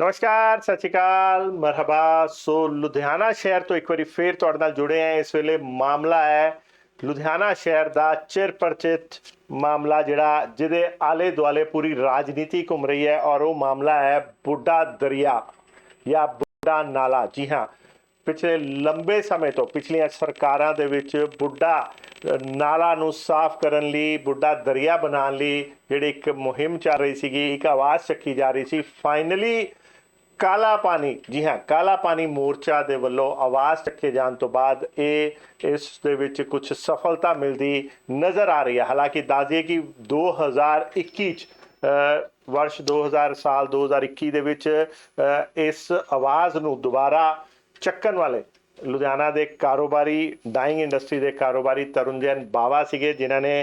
ਨਮਸਕਾਰ ਸਤਿ ਸ਼੍ਰੀ ਅਕਾਲ। ਮਰਹਬਾ ਸੋ ਲੁਧਿਆਣਾ ਸ਼ਹਿਰ ਤੋਂ ਇੱਕ ਵਾਰੀ ਫੇਰ ਤੁਹਾਡੇ ਨਾਲ ਜੁੜੇ ਆ ਇਸ ਵੇਲੇ ਮਾਮਲਾ ਹੈ ਲੁਧਿਆਣਾ ਸ਼ਹਿਰ ਦਾ ਚਿਰ ਪਰਚਿਤ ਮਾਮਲਾ ਜਿਹੜਾ ਜਿਹਦੇ ਆਲੇ ਦੁਆਲੇ ਪੂਰੀ ਰਾਜਨੀਤੀ ਘੁੰਮ ਰਹੀ ਹੈ ਔਰ ਉਹ ਮਾਮਲਾ ਹੈ ਬੁੱਢਾ ਦਰਿਆ ਜਾਂ ਬੁੱਢਾ ਨਾਲਾ। ਜੀ ਹਾਂ ਪਿਛਲੇ ਲੰਬੇ ਸਮੇਂ ਤੋਂ ਪਿਛਲੀਆਂ ਸਰਕਾਰਾਂ ਦੇ ਵਿੱਚ ਬੁੱਢਾ ਅ, ਨਾਲਾ ਨੂੰ ਸਾਫ਼ ਕਰਨ ਲਈ ਬੁੱਢਾ ਦਰਿਆ ਬਣਾਉਣ ਲਈ ਜਿਹੜੀ ਇੱਕ ਮੁਹਿੰਮ ਚੱਲ ਰਹੀ ਸੀਗੀ ਇੱਕ ਆਵਾਜ਼ ਚੱਕੀ ਜਾ ਰਹੀ ਸੀ। ਫਾਈਨਲੀ ਕਾਲਾ ਪਾਣੀ ਜੀ ਹਾਂ ਕਾਲਾ ਪਾਣੀ ਮੋਰਚਾ ਦੇ ਵੱਲੋਂ ਆਵਾਜ਼ ਚੱਕੇ ਜਾਣ ਤੋਂ ਬਾਅਦ ਇਹ ਇਸ ਦੇ ਵਿੱਚ ਕੁਝ ਸਫਲਤਾ ਮਿਲਦੀ ਨਜ਼ਰ ਆ ਰਹੀ ਹੈ। ਹਾਲਾਂਕਿ ਦੱਸਦੀਏ ਕਿ 2021 ਚ ਅ, ਵਰਸ਼ 2000 ਸਾਲ 2021 ਦੇ ਵਿੱਚ ਇਸ ਆਵਾਜ਼ ਨੂੰ ਦੁਬਾਰਾ ਚੱਕਣ ਵਾਲੇ ਲੁਧਿਆਣਾ ਦੇ ਕਾਰੋਬਾਰੀ ਡਾਈਂਗ ਇੰਡਸਟਰੀ ਦੇ ਕਾਰੋਬਾਰੀ ਤਰੁਣ ਜੈਨ ਬਾਵਾ ਸੀਗੇ ਜਿਨ੍ਹਾਂ ਨੇ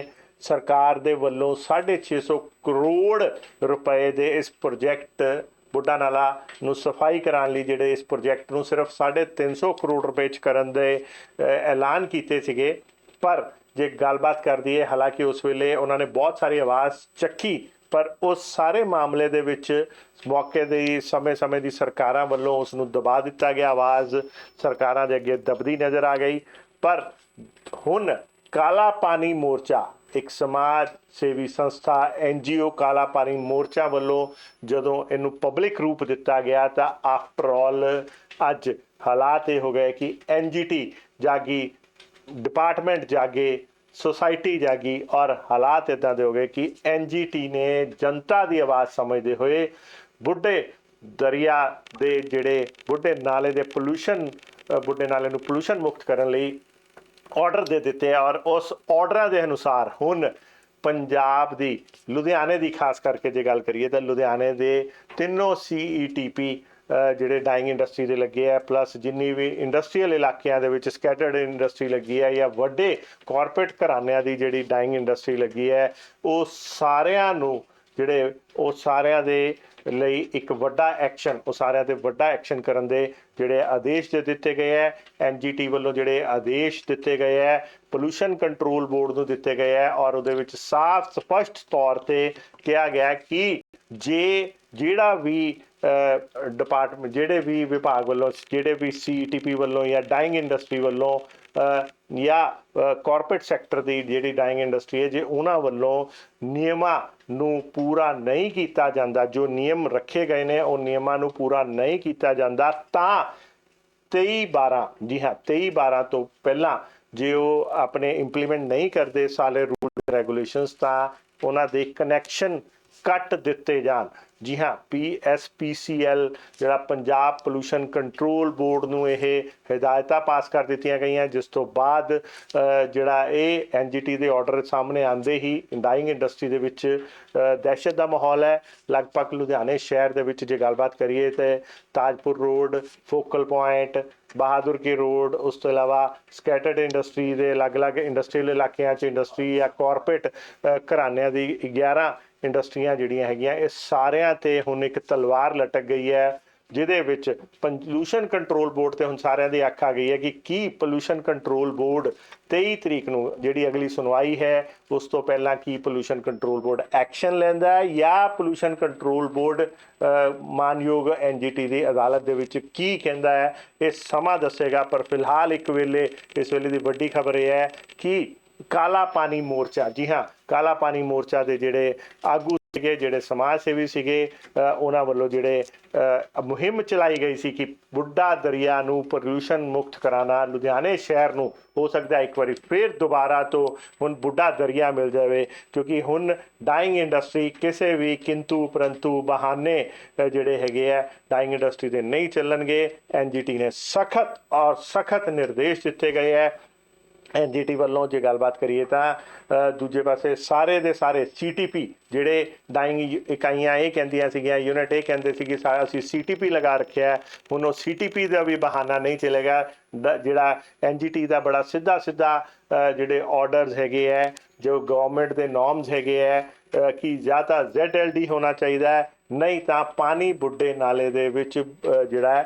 ਸਰਕਾਰ ਦੇ ਵੱਲੋਂ 650 ਕਰੋੜ ਰੁਪਏ ਦੇ ਇਸ ਪ੍ਰੋਜੈਕਟ ਬੁੱਢਾ ਨਾਲਾ ਨੂੰ ਸਫ਼ਾਈ ਕਰਾਉਣ ਲਈ ਜਿਹੜੇ ਇਸ ਪ੍ਰੋਜੈਕਟ ਨੂੰ ਸਿਰਫ 350 ਕਰੋੜ ਰੁਪਏ ਚ ਕਰਨ ਦੇ ਐਲਾਨ ਕੀਤੇ ਸੀਗੇ। ਪਰ ਜੇ ਗੱਲਬਾਤ ਕਰਦੀ ਹੈ ਹਾਲਾਂਕਿ ਉਸ ਵੇਲੇ ਉਹਨਾਂ ਨੇ ਬਹੁਤ ਸਾਰੀ ਆਵਾਜ਼ ਚੱਕੀ, ਪਰ ਉਸ ਸਾਰੇ ਮਾਮਲੇ ਦੇ ਵਿੱਚ ਮੌਕੇ ਦੇ, ਸਮੇਂ-ਸਮੇਂ ਦੀ ਸਰਕਾਰਾਂ ਵੱਲੋਂ ਉਸ ਨੂੰ ਦਬਾ ਦਿੱਤਾ ਗਿਆ ਆਵਾਜ਼। ਸਰਕਾਰਾਂ ਦੇ ਅੱਗੇ ਦਬਦੀ ਨਜ਼ਰ ਆ ਗਈ। ਪਰ ਹੁਣ ਕਾਲਾ ਪਾਣੀ ਮੋਰਚਾ ਇੱਕ ਸਮਾਜ ਸੇਵੀ ਸੰਸਥਾ ਐਨਜੀਓ ਕਾਲਾ ਪਾਣੀ ਮੋਰਚਾ ਵੱਲੋਂ ਜਦੋਂ ਇਹਨੂੰ ਪਬਲਿਕ ਰੂਪ ਦਿੱਤਾ ਗਿਆ ਤਾਂ ਆਫਟਰ ਆਲ ਅੱਜ ਹਾਲਾਤ ਇਹ ਹੋ ਗਏ ਕਿ ਐਨਜੀਟੀ ਜਾਗੀ ਡਿਪਾਰਟਮੈਂਟ ਜਾਗੇ ਸੋਸਾਇਟੀ ਜਾਗੀ ਔਰ ਹਾਲਾਤ ਇਦਾਂ ਦੇ ਹੋ ਗਏ ਕਿ ਐਨਜੀਟੀ ਨੇ ਜਨਤਾ ਦੀ ਆਵਾਜ਼ ਸਮਝਦੇ ਹੋਏ ਬੁੱਢੇ ਦਰਿਆ ਦੇ ਜਿਹੜੇ ਬੁੱਢੇ ਨਾਲੇ ਦੇ ਪੋਲੂਸ਼ਨ ਬੁੱਢੇ ਨਾਲੇ ਨੂੰ ਪੋਲੂਸ਼ਨ ਮੁਕਤ ਕਰਨ ਲਈ ਆਰਡਰ ਦੇ ਦਿੱਤੇ ਆ ਔਰ ਉਸ ਆਰਡਰਾਂ ਦੇ ਅਨੁਸਾਰ ਹੁਣ ਪੰਜਾਬ ਦੀ, ਲੁਧਿਆਣੇ ਦੀ ਖਾਸ ਕਰਕੇ ਜੇ ਗੱਲ ਕਰੀਏ ਤਾਂ ਲੁਧਿਆਣੇ ਦੇ ਤਿੰਨੋਂ ਸੀਈਟੀਪੀ ਜਿਹੜੇ ਡਾਈਂਗ ਇੰਡਸਟਰੀ ਦੇ ਲੱਗੇ ਆ ਪਲੱਸ ਜਿੰਨੀ ਵੀ ਇੰਡਸਟਰੀਅਲ ਇਲਾਕਿਆਂ ਦੇ ਵਿੱਚ ਸਕੈਟਰਡ ਇੰਡਸਟਰੀ ਲੱਗੀ ਹੈ ਜਾਂ ਵੱਡੇ ਕਾਰਪੋਰੇਟ ਘਰਾਣਿਆਂ ਦੀ ਜਿਹੜੀ ਡਾਈਂਗ ਇੰਡਸਟਰੀ ਲੱਗੀ ਹੈ ਉਹ ਸਾਰਿਆਂ ਨੂੰ, ਜਿਹੜੇ ਉਹ ਸਾਰਿਆਂ ਦੇ ਲਈ ਇੱਕ ਵੱਡਾ ਐਕਸ਼ਨ, ਉਹ ਸਾਰਿਆਂ ਤੇ ਵੱਡਾ ਐਕਸ਼ਨ ਕਰਨ ਦੇ ਜਿਹੜੇ ਆਦੇਸ਼ ਦੇ ਦਿੱਤੇ ਗਏ ਹੈ ਐਨਜੀਟੀ ਵੱਲੋਂ ਜਿਹੜੇ ਆਦੇਸ਼ ਦਿੱਤੇ ਗਏ ਹੈ ਪੋਲੂਸ਼ਨ ਕੰਟਰੋਲ ਬੋਰਡ ਨੂੰ ਦਿੱਤੇ ਗਏ ਹੈ ਔਰ ਉਹਦੇ ਵਿੱਚ ਸਾਫ਼ ਸਪਸ਼ਟ ਤੌਰ ਤੇ ਕਿਹਾ ਗਿਆ ਕਿ ਜੇ ਜਿਹੜਾ ਵੀ ਡਿਪਾਰਟਮੈਂਟ ਜਿਹੜੇ ਵੀ ਵਿਭਾਗ ਵੱਲੋਂ, ਜਿਹੜੇ ਵੀ ਸੀਟੀਪੀ ਵੱਲੋਂ ਜਾਂ ਡਾਈਂਗ ਇੰਡਸਟਰੀ ਵੱਲੋਂ ਜਾਂ ਕਾਰਪੋਰੇਟ ਸੈਕਟਰ ਦੀ ਜਿਹੜੀ ਡਾਈਂਗ ਇੰਡਸਟਰੀ ਹੈ, ਜੇ ਉਹਨਾਂ ਵੱਲੋਂ ਨਿਯਮਾਂ ਨੂੰ ਪੂਰਾ ਨਹੀਂ ਕੀਤਾ ਜਾਂਦਾ, ਜੋ ਨਿਯਮ ਰੱਖੇ ਗਏ ਨੇ, ਉਹ ਨਿਯਮਾਂ ਨੂੰ ਪੂਰਾ ਨਹੀਂ ਕੀਤਾ ਜਾਂਦਾ, ਤਾਂ 23 12 ਜੀ ਹਾਂ 23 12 ਤੋਂ ਪਹਿਲਾਂ ਜੇ ਉਹ ਆਪਣੇ ਇੰਪਲੀਮੈਂਟ ਨਹੀਂ ਕਰਦੇ, ਸਾਲੇ ਰੂਲ ਰੈਗੂਲੇਸ਼ਨਸ ਤਾਂ ਉਹਨਾਂ ਦੇ ਕਨੈਕਸ਼ਨ ਕੱਟ ਦਿੱਤੇ ਜਾਣ। ਜੀ ਹਾਂ ਪੀਐਸਪੀਸੀਐਲ ਜਿਹੜਾ ਪੰਜਾਬ ਪੋਲੂਸ਼ਨ ਕੰਟਰੋਲ ਬੋਰਡ ਨੂੰ ਇਹ ਹਦਾਇਤਾਂ ਪਾਸ ਕਰ ਦਿੱਤੀਆਂ ਗਈਆਂ, ਜਿਸ ਤੋਂ ਬਾਅਦ ਜਿਹੜਾ ਇਹ ਐਨਜੀਟੀ ਦੇ ਆਰਡਰ ਸਾਹਮਣੇ ਆਂਦੇ ਹੀ ਡਾਈਂਗ ਇੰਡਸਟਰੀ ਦੇ ਵਿੱਚ ਦਹਿਸ਼ਤ ਦਾ ਮਾਹੌਲ ਹੈ। ਲਗਭਗ ਲੁਧਿਆਣੇ ਸ਼ਹਿਰ ਦੇ ਵਿੱਚ ਜੇ ਗੱਲਬਾਤ ਕਰੀਏ ਤੇ Tajpur road, focal point, Bahadur Ke road, ਉਸ ਤੋਂ ਇਲਾਵਾ ਸਕੈਟਰਡ ਇੰਡਸਟਰੀ ਦੇ ਅਲੱਗ-ਅਲੱਗ ਇੰਡਸਟਰੀਅਲ ਇਲਾਕਿਆਂ 'ਚ ਇੰਡਸਟਰੀ ਜਾਂ ਕਾਰਪੋਰੇਟ ਘਰਾਣਿਆਂ ਦੀ 11 ਇੰਡਸਟਰੀਆਂ ਜਿਹੜੀਆਂ ਹੈਗੀਆਂ, ਇਹ ਸਾਰਿਆਂ ਤੇ ਹੁਣ ਇੱਕ ਤਲਵਾਰ ਲਟਕ ਗਈ ਹੈ, ਜਿਹਦੇ ਵਿੱਚ ਪੋਲੂਸ਼ਨ ਕੰਟਰੋਲ ਬੋਰਡ ਤੇ ਹੁਣ ਸਾਰਿਆਂ ਦੀ ਅੱਖ ਆ ਗਈ ਹੈ ਕਿ ਕੀ ਪੋਲੂਸ਼ਨ ਕੰਟਰੋਲ ਬੋਰਡ 23 ਤਰੀਕ ਨੂੰ ਜਿਹੜੀ ਅਗਲੀ ਸੁਣਵਾਈ ਹੈ, ਉਸ ਤੋਂ ਪਹਿਲਾਂ ਕੀ ਪੋਲੂਸ਼ਨ ਕੰਟਰੋਲ ਬੋਰਡ ਐਕਸ਼ਨ ਲੈਂਦਾ ਹੈ ਜਾਂ ਪੋਲੂਸ਼ਨ ਕੰਟਰੋਲ ਬੋਰਡ ਮਾਨਯੋਗ ਐਨਜੀਟੀ ਦੀ ਅਦਾਲਤ ਦੇ ਵਿੱਚ ਕੀ ਕਹਿੰਦਾ ਹੈ, ਇਹ ਸਮਾਂ ਦੱਸੇਗਾ, ਪਰ ਫਿਲਹਾਲ ਇੱਕ ਵੇਲੇ, ਇਸ ਵੇਲੇ ਦੀ ਵੱਡੀ ਖਬਰ ਇਹ ਹੈ ਕਿ ਕਾਲਾ ਪਾਣੀ ਮੋਰਚਾ ਜੀ ਹਾਂ ਕਾਲਾ ਪਾਣੀ ਮੋਰਚਾ ਦੇ ਜਿਹੜੇ ਆਗੂ ਸੀਗੇ ਜਿਹੜੇ ਸਮਾਜ ਸੇਵੀ ਸੀਗੇ ਅ, ਉਹਨਾਂ ਵੱਲੋਂ ਜਿਹੜੇ ਮੁਹਿੰਮ ਚਲਾਈ ਗਈ ਸੀ ਕਿ ਬੁੱਢਾ ਦਰਿਆ ਨੂੰ ਪੋਲੂਸ਼ਨ ਮੁਕਤ ਕਰਾਣਾ ਲੁਧਿਆਣੇ ਸ਼ਹਿਰ ਨੂੰ ਹੋ ਸਕਦਾ ਇੱਕ ਵਾਰੀ ਫੇਰ ਦੁਬਾਰਾ ਤੋਂ ਹੁਣ ਬੁੱਢਾ ਦਰਿਆ ਮਿਲ ਜਾਵੇ ਕਿਉਂਕਿ ਹੁਣ ਡਾਈਂਗ ਇੰਡਸਟਰੀ ਕਿਸੇ ਵੀ ਕਿੰਤੂ ਪਰੰਤੂ ਬਹਾਨੇ ਜਿਹੜੇ ਹੈਗੇ ਆ ਡਾਈਂਗ ਇੰਡਸਟਰੀ ਦੇ ਨਹੀਂ ਚੱਲਣਗੇ। ਐਨਜੀਟੀ ਨੇ ਸਖਤ ਔਰ ਸਖਤ ਨਿਰਦੇਸ਼ ਦਿੱਤੇ ਗਏ ਹੈ। ਐਨਜੀਟੀ ਵੱਲੋਂ ਜੇ ਗੱਲਬਾਤ ਕਰੀਏ ਤਾਂ ਦੂਜੇ ਪਾਸੇ ਸਾਰੇ ਦੇ ਸਾਰੇ ਸੀਟੀਪੀ ਜਿਹੜੇ ਡਾਈਂਗ ਇਕਾਈਆਂ ਇਹ ਕਹਿੰਦੀਆਂ ਸੀਗੀਆਂ ਯੂਨਿਟ ਇਹ ਕਹਿੰਦੇ ਸੀ ਕਿ ਸਾ- ਅਸੀਂ ਸੀਟੀਪੀ ਲਗਾ ਰੱਖਿਆ ਹੁਣ ਉਹ ਸੀਟੀਪੀ ਦਾ ਵੀ ਬਹਾਨਾ ਨਹੀਂ ਚੱਲੇਗਾ। ਦ- ਜਿਹੜਾ ਐਨਜੀਟੀ ਦਾ ਬੜਾ ਸਿੱਧਾ ਸਿੱਧਾ ਜਿਹੜੇ ਆਰਡਰਸ ਹੈਗੇ ਹੈ ਜੋ ਗਵਰਨਮੈਂਟ ਦੇ ਨਾਰਮਸ ਹੈਗੇ ਹੈ ਅ, ਕਿ ਜਾਂ ਤਾਂ ZLD ਹੋਣਾ ਚਾਹੀਦਾ ਹੈ ਨਹੀਂ ਤਾਂ ਪਾਣੀ ਬੁੱਢੇ ਨਾਲੇ ਦੇ ਵਿੱਚ ਜਿਹੜਾ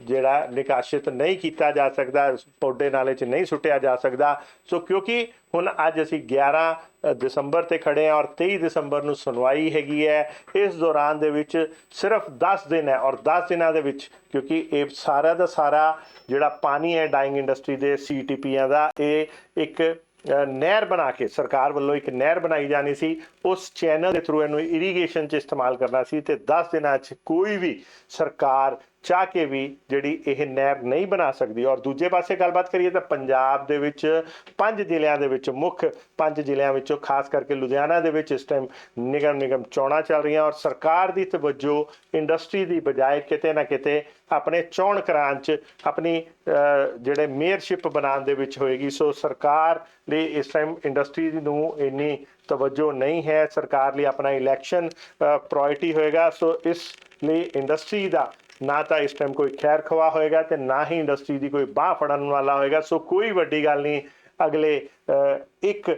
ਜਿਹੜਾ ਨਿਕਾਸ਼ਿਤ ਨਹੀਂ ਕੀਤਾ ਜਾ ਸਕਦਾ ਪੌਡੇ ਨਾਲੇ 'ਚ ਨਹੀਂ ਸੁੱਟਿਆ ਜਾ ਸਕਦਾ। ਸੋ ਕਿਉਂਕਿ ਹੁਣ ਅੱਜ ਅਸੀਂ 11 ਦਸੰਬਰ ਤੇ ਖੜੇ ਹਾਂ ਔਰ 23 ਦਸੰਬਰ ਨੂੰ ਸੁਣਵਾਈ ਹੈਗੀ ਹੈ। ਇਸ ਦੌਰਾਨ ਦੇ ਵਿੱਚ ਸਿਰਫ 10 ਦਿਨ ਹੈ ਔਰ 10 ਦਿਨਾਂ ਦੇ ਵਿੱਚ, ਕਿਉਂਕਿ ਇਹ ਸਾਰਾ ਦਾ ਸਾਰਾ ਜਿਹੜਾ ਪਾਣੀ ਹੈ ਡਾਈਂਗ ਇੰਡਸਟਰੀ ਦੇ ਸੀਟੀਪੀਆਂ ਦਾ, ਇਹ ਇੱਕ ਨਹਿਰ ਬਣਾ ਕੇ, ਸਰਕਾਰ ਵੱਲੋਂ ਇੱਕ ਨਹਿਰ ਬਣਾਈ ਜਾਣੀ ਸੀ। ਉਸ ਚੈਨਲ ਦੇ ਥਰੂ ਇਹਨੂੰ ਇਰੀਗੇਸ਼ਨ 'ਚ ਇਸਤੇਮਾਲ ਕਰਨਾ ਸੀ ਤੇ 10 ਦਿਨਾਂ 'ਚ ਕੋਈ ਵੀ ਸਰਕਾਰ ਚਾਹ ਕੇ ਵੀ ਜਿਹੜੀ ਇਹ ਨੈਬ ਨਹੀਂ ਬਣਾ ਸਕਦੀ। ਔਰ ਦੂਜੇ ਪਾਸੇ ਗੱਲਬਾਤ ਕਰੀਏ ਤਾਂ ਪੰਜਾਬ ਦੇ ਵਿੱਚ ਪੰਜ ਜ਼ਿਲ੍ਹਿਆਂ ਦੇ ਵਿੱਚ ਮੁੱਖ ਪੰਜ ਜ਼ਿਲ੍ਹਿਆਂ ਵਿੱਚੋਂ ਖਾਸ ਕਰਕੇ ਲੁਧਿਆਣਾ ਦੇ ਵਿੱਚ ਇਸ ਟਾਈਮ ਨਿਗਮ ਨਿਗਮ ਚੋਣਾਂ ਚੱਲ ਰਹੀਆਂ ਔਰ ਸਰਕਾਰ ਦੀ ਤਵੱਜੋ ਇੰਡਸਟਰੀ ਦੀ ਬਜਾਏ ਕਿਤੇ ਨਾ ਕਿਤੇ ਆਪਣੇ ਚੋਣ ਕਰਾਂ ਚ ਆਪਣੀ ਜਿਹੜੇ ਮੇਅਰਸ਼ਿਪ ਬਣਾਉਣ ਦੇ ਵਿੱਚ ਹੋਏਗੀ। ਸੋ ਸਰਕਾਰ ਲਈ ਇਸ ਟਾਈਮ ਇੰਡਸਟਰੀ ਨੂੰ ਇੰਨੀ ਤਵੱਜੋ ਨਹੀਂ ਹੈ। ਸਰਕਾਰ ਲਈ ਆਪਣਾ ਇਲੈਕਸ਼ਨ ਪ੍ਰਾਇੋਰਟੀ ਹੋਏਗਾ। ਸੋ ਇਸ ਲਈ ਇੰਡਸਟਰੀ ਦਾ ਨਾ ਤਾਂ ਇਸ ਟਾਈਮ ਕੋਈ ਖੈਰ ਖਵਾ ਹੋਏਗਾ ਤੇ ਨਾ ਹੀ ਇੰਡਸਟਰੀ ਦੀ ਕੋਈ ਬਾਹ ਫੜਨ ਵਾਲਾ ਹੋਏਗਾ। ਸੋ ਕੋਈ ਵੱਡੀ ਗੱਲ ਨਹੀਂ। ਅਗਲੇ ਅਹ, ਇੱਕ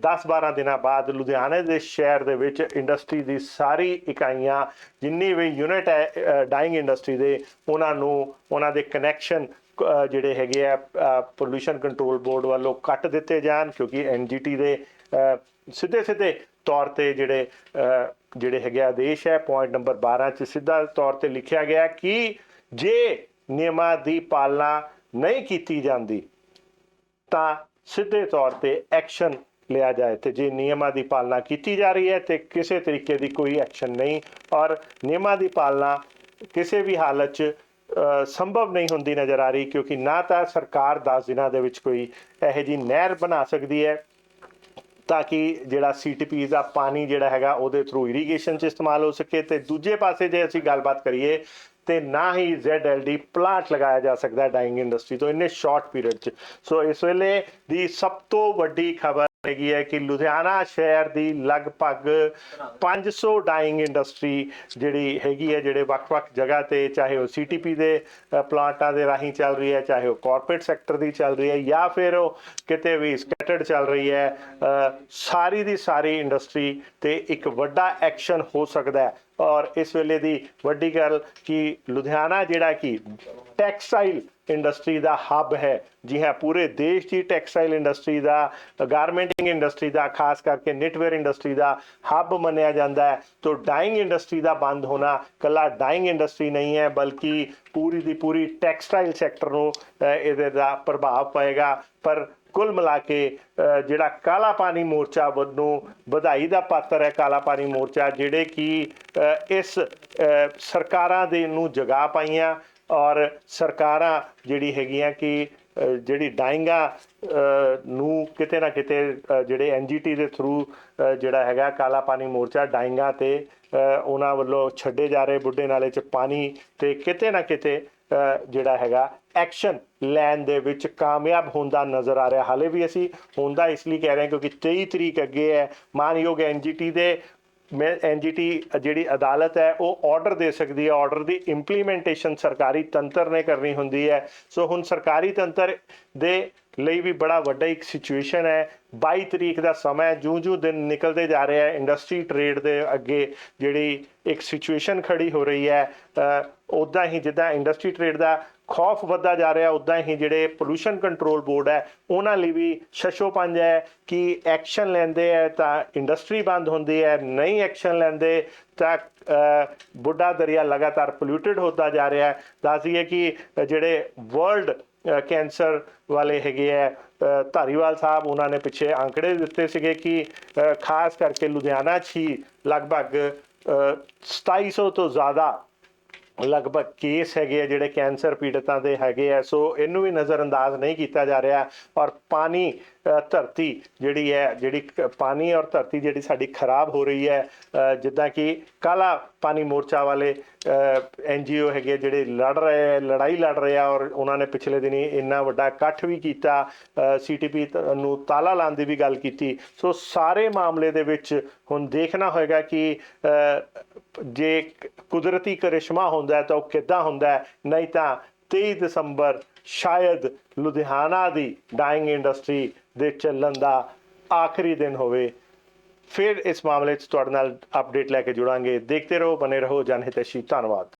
10-12 ਦਿਨਾਂ ਬਾਅਦ ਲੁਧਿਆਣੇ ਦੇ ਸ਼ਹਿਰ ਦੇ ਵਿੱਚ ਇੰਡਸਟਰੀ ਦੀ ਸਾਰੀ ਇਕਾਈਆਂ ਜਿੰਨੀ ਵੀ ਯੂਨਿਟ ਹੈ ਡਾਈਂਗ ਇੰਡਸਟਰੀ ਦੇ ਉਹਨਾਂ ਨੂੰ ਉਹਨਾਂ ਦੇ ਕਨੈਕਸ਼ਨ ਜਿਹੜੇ ਹੈਗੇ ਆ ਪੋਲੂਸ਼ਨ ਕੰਟਰੋਲ ਬੋਰਡ ਵੱਲੋਂ ਕੱਟ ਦਿੱਤੇ ਜਾਣ ਕਿਉਂਕਿ ਐਨਜੀਟੀ ਦੇ ਸਿੱਧੇ ਸਿੱਧੇ ਤੌਰ ਤੇ ਜਿਹੜੇ ਜਿਹੜੇ ਹੈਗੇ ਆਦੇਸ਼ ਹੈ ਪੁਆਇੰਟ ਨੰਬਰ 12 ਚ ਸਿੱਧਾ ਤੌਰ ਤੇ ਲਿਖਿਆ ਗਿਆ ਕਿ ਜੇ ਨਿਯਮਾਂ ਦੀ ਪਾਲਣਾ ਨਹੀਂ ਕੀਤੀ ਜਾਂਦੀ, ਤਾਂ ਸਿੱਧੇ ਤੌਰ ਤੇ ਐਕਸ਼ਨ ਲਿਆ ਜਾਏ ਤੇ ਜੇ ਨਿਯਮਾਂ ਦੀ ਪਾਲਣਾ ਕੀਤੀ ਜਾ ਰਹੀ ਹੈ ਤੇ ਕਿਸੇ ਤਰੀਕੇ ਦੀ ਕੋਈ ਐਕਸ਼ਨ ਨਹੀਂ ਔਰ ਨਿਯਮਾਂ ਦੀ ਪਾਲਣਾ ਕਿਸੇ ਵੀ ਹਾਲਤ 'ਚ ਸੰਭਵ ਨਹੀਂ ਹੁੰਦੀ ਨਜ਼ਰ ਆ ਰਹੀ ਕਿਉਂਕਿ ਨਾ ਤਾਂ ਸਰਕਾਰ 10 ਦਿਨਾਂ ਦੇ ਵਿੱਚ ਕੋਈ ਇਹੋ ਜੀ ਨਹਿਰ ਬਣਾ ਸਕਦੀ ਹੈ। ਤਾਂ ਕਿ ਜਿਹੜਾ ਸੀਟੀਪੀ ਦਾ ਪਾਣੀ ਜਿਹੜਾ ਹੈਗਾ ਉਹਦੇ ਥਰੂ ਇਰੀਗੇਸ਼ਨ 'ਚ ਇਸਤੇਮਾਲ ਹੋ ਸਕੇ ਤੇ ਦੂਜੇ ਪਾਸੇ ਜੇ ਅਸੀਂ ਗੱਲਬਾਤ ਕਰੀਏ ਤੇ ਨਾ ਹੀ ZLD ਪਲਾਂਟ ਲਗਾਇਆ ਜਾ ਸਕਦਾ ਡਾਈਂਗ ਇੰਡਸਟਰੀ ਤੋਂ ਇੰਨੇ ਸ਼ਾਰਟ ਪੀਰੀਅਡ 'ਚ। ਸੋ ਇਸ ਵੇਲੇ ਦੀ ਸਭ ਤੋਂ ਵੱਡੀ ਖਬਰ ਹੈਗੀ ਹੈ ਕਿ ਲੁਧਿਆਣਾ ਸ਼ਹਿਰ ਦੀ ਲਗਭਗ 500 ਡਾਈਂਗ ਇੰਡਸਟਰੀ ਜਿਹੜੀ ਹੈਗੀ ਹੈ, ਜਿਹੜੇ ਵੱਖ-ਵੱਖ ਜਗ੍ਹਾ ਤੇ ਚਾਹੇ ਉਹ ਸੀਟੀਪੀ ਦੇ ਪਲਾਂਟਾਂ ਦੇ ਰਾਹੀਂ ਚੱਲ ਰਹੀ ਹੈ, ਚਾਹੇ ਉਹ ਕਾਰਪੋਰੇਟ ਸੈਕਟਰ ਦੀ ਚੱਲ ਰਹੀ ਹੈ ਜਾਂ ਫਿਰ ਉਹ ਕਿਤੇ ਵੀ ਸਕੈਟਰਡ ਚੱਲ ਰਹੀ ਹੈ ਸਾਰੀ ਦੀ ਸਾਰੀ ਇੰਡਸਟਰੀ ਤੇ ਇੱਕ ਵੱਡਾ ਐਕਸ਼ਨ ਹੋ ਸਕਦਾ ਹੈ। ਔਰ ਇਸ ਵੇਲੇ ਦੀ ਵੱਡੀ ਗੱਲ ਕਿ ਲੁਧਿਆਣਾ ਜਿਹੜਾ ਕਿ ਟੈਕਸਟਾਈਲ ਇੰਡਸਟਰੀ ਦਾ ਹੱਬ ਹੈ, ਜੀ ਹਾਂ, ਪੂਰੇ ਦੇਸ਼ ਦੀ ਟੈਕਸਟਾਈਲ ਇੰਡਸਟਰੀ ਦਾ ਗਾਰਮੈਂਟਿੰਗ ਇੰਡਸਟਰੀ ਦਾ, ਖਾਸ ਕਰਕੇ ਨਿਟਵੇਅਰ ਇੰਡਸਟਰੀ ਦਾ ਹੱਬ ਮੰਨਿਆ ਜਾਂਦਾ ਹੈ। ਤੋਂ ਡਾਈਂਗ ਇੰਡਸਟਰੀ ਦਾ ਬੰਦ ਹੋਣਾ ਕੱਲਾ ਡਾਈਂਗ ਇੰਡਸਟਰੀ ਨਹੀਂ ਹੈ, ਬਲਕਿ ਪੂਰੀ ਦੀ ਪੂਰੀ ਟੈਕਸਟਾਈਲ ਸੈਕਟਰ ਨੂੰ ਇਹਦੇ ਦਾ ਪ੍ਰਭਾਵ ਪਏਗਾ। ਪਰ ਕੁੱਲ ਮਿਲਾ ਕੇ ਜਿਹੜਾ ਕਾਲਾ ਪਾਣੀ ਮੋਰਚਾ ਵੱਲੋਂ ਵਧਾਈ ਦਾ ਪਾਤਰ ਹੈ ਕਾਲਾ ਪਾਣੀ ਮੋਰਚਾ ਜਿਹੜੇ ਕਿ ਇਸ ਸਰਕਾਰਾਂ ਦੇ ਨੂੰ ਜਗਾ ਪਾਈਆਂ ਔਰ ਸਰਕਾਰਾਂ ਜਿਹੜੀ ਹੈਗੀਆਂ ਕਿ ਜਿਹੜੀ ਡਾਇੰਗਾ ਨੂੰ ਕਿਤੇ ਨਾ ਕਿਤੇ ਅ, ਜਿਹੜੇ ਐਨਜੀਟੀ ਦੇ ਥਰੂ ਜਿਹੜਾ ਹੈਗਾ ਕਾਲਾ ਪਾਣੀ ਮੋਰਚਾ ਡਾਇੰਗਾ ਤੇ ਉਹਨਾਂ ਵੱਲੋਂ ਛੱਡੇ ਜਾ ਰਹੇ ਬੁੱਢੇ ਨਾਲੇ ਚ ਪਾਣੀ ਤੇ ਕਿਤੇ ਨਾ ਕਿਤੇ ਜਿਹੜਾ ਹੈਗਾ ਐਕਸ਼ਨ ਲੈਣ ਦੇ ਵਿੱਚ ਕਾਮਯਾਬ ਹੁੰਦਾ ਨਜ਼ਰ ਆ ਰਿਹਾ। ਹਾਲੇ ਵੀ ਅਸੀਂ ਹੁੰਦਾ ਇਸ ਲਈ ਕਹਿ ਰਹੇ ਹਾਂ ਕਿਉਂਕਿ 23 ਤਰੀਕ ਅੱਗੇ ਹੈ। ਮਾਨਯੋਗ ਐਨਜੀਟੀ ਦੇ, ਮੈਂ ਐਨਜੀਟੀ ਜਿਹੜੀ ਅਦਾਲਤ ਹੈ, ਉਹ ਆਰਡਰ ਦੇ ਸਕਦੀ ਹੈ। ਆਰਡਰ ਦੀ ਇੰਪਲੀਮੈਂਟੇਸ਼ਨ ਸਰਕਾਰੀ ਤੰਤਰ ਨੇ ਕਰਨੀ ਹੁੰਦੀ ਹੈ। ਸੋ ਹੁਣ ਸਰਕਾਰੀ ਤੰਤਰ ਦੇ ਲਈ ਵੀ ਬੜਾ ਵੱਡਾ ਇੱਕ ਸਿਚੁਏਸ਼ਨ ਹੈ। 22 ਤਰੀਕ ਦਾ ਸਮਾਂ ਜੂੰ-ਜੂੰ ਦਿਨ ਨਿਕਲਦੇ ਜਾ ਰਿਹਾ ਹੈ ਇੰਡਸਟਰੀ ਟ੍ਰੇਡ ਦੇ ਅੱਗੇ ਜਿਹੜੀ ਇੱਕ ਸਿਚੁਏਸ਼ਨ ਖੜੀ ਹੋ ਰਹੀ ਹੈ ਉਦਾਂ ਹੀ ਜਿੱਦਾਂ ਇੰਡਸਟਰੀ ਟ੍ਰੇਡ ਦਾ ਖੌਫ ਵੱਧਦਾ ਜਾ ਰਿਹਾ ਉਦਾਂ ਹੀ ਜਿਹੜੇ ਪੋਲੂਸ਼ਨ ਕੰਟਰੋਲ ਬੋਰਡ ਹੈ, ਉਹਨਾਂ ਲਈ ਵੀ ਸ਼ਸ਼ੋ ਪੰਜ ਹੈ ਕਿ ਐਕਸ਼ਨ ਲੈਂਦੇ ਹੈ ਤਾਂ ਇੰਡਸਟਰੀ ਬੰਦ ਹੁੰਦੀ ਹੈ, ਨਹੀਂ ਐਕਸ਼ਨ ਲੈਂਦੇ ਤਾਂ ਬੁੱਢਾ ਦਰਿਆ ਲਗਾਤਾਰ ਪੋਲਿਊਟਡ ਹੁੰਦਾ ਜਾ ਰਿਹਾ ਹੈ। ਦੱਸ ਦਈਏ ਕਿ ਜਿਹੜੇ ਵਰਲਡ ਕੈਂਸਰ ਵਾਲੇ ਹੈਗੇ ਹੈ ਧਾਰੀਵਾਲ ਸਾਹਿਬ ਉਹਨਾਂ ਨੇ ਪਿੱਛੇ ਅੰਕੜੇ ਦਿੱਤੇ ਸੀਗੇ ਕਿ ਖਾਸ ਕਰਕੇ ਲੁਧਿਆਣਾ 'ਚ ਹੀ ਲਗਭਗ ਅ, 2700 ਤੋਂ ਜ਼ਿਆਦਾ ਲਗਭਗ ਕੇਸ ਹੈਗੇ ਆ ਜਿਹੜੇ ਕੈਂਸਰ ਪੀੜਤਾਂ ਦੇ ਹੈਗੇ ਆ। ਸੋ ਇਹਨੂੰ ਵੀ ਨਜ਼ਰ ਅੰਦਾਜ਼ ਨਹੀਂ ਕੀਤਾ ਜਾ ਰਿਹਾ ਔਰ ਪਾਣੀ ਧਰਤੀ ਜਿਹੜੀ ਹੈ, ਜਿਹੜੀ ਪਾਣੀ ਔਰ ਧਰਤੀ ਜਿਹੜੀ ਸਾਡੀ ਖਰਾਬ ਹੋ ਰਹੀ ਹੈ ਜਿੱਦਾਂ ਕਿ ਕਾਲਾ ਪਾਣੀ ਮੋਰਚਾ ਵਾਲੇ ਐਨਜੀਓ ਹੈਗੇ ਜਿਹੜੇ ਲੜ ਰਹੇ ਹੈ ਲੜਾਈ ਲੜ ਰਹੇ ਆ ਔਰ ਉਹਨਾਂ ਨੇ ਪਿਛਲੇ ਦਿਨੀ ਇੰਨਾ ਵੱਡਾ ਇਕੱਠ ਵੀ ਕੀਤਾ ਸੀਟੀਪੀ ਨੂੰ ਤਾਲਾ ਲਾਉਣ ਦੀ ਵੀ ਗੱਲ ਕੀਤੀ। ਸੋ ਸਾਰੇ ਮਾਮਲੇ ਦੇ ਵਿੱਚ ਹੁਣ ਦੇਖਣਾ ਹੋਏਗਾ ਕਿ ਜੇ ਕੁਦਰਤੀ ਕਰਿਸ਼ਮਾ ਹੁੰਦਾ ਹੈ ਤਾਂ ਉਹ ਕਿੱਦਾਂ ਹੁੰਦਾ ਹੈ, ਨਹੀਂ ਤਾਂ 23 ਦਸੰਬਰ ਸ਼ਾਇਦ ਲੁਧਿਆਣਾ ਦੀ ਡਾਈਂਗ ਇੰਡਸਟਰੀ ਦੇ ਚੱਲਣ ਦਾ ਆਖਰੀ ਦਿਨ ਹੋਵੇ, ਫਿਰ ਇਸ ਮਾਮਲੇ 'ਚ ਤੁਹਾਡੇ ਨਾਲ ਅਪਡੇਟ ਲੈ ਕੇ ਜੁੜਾਂਗੇ। ਦੇਖਦੇ ਰਹੋ ਬਨੇ ਰਹੋ। ਜਨਹਿਤੈਸ਼ੀ ਧੰਨਵਾਦ।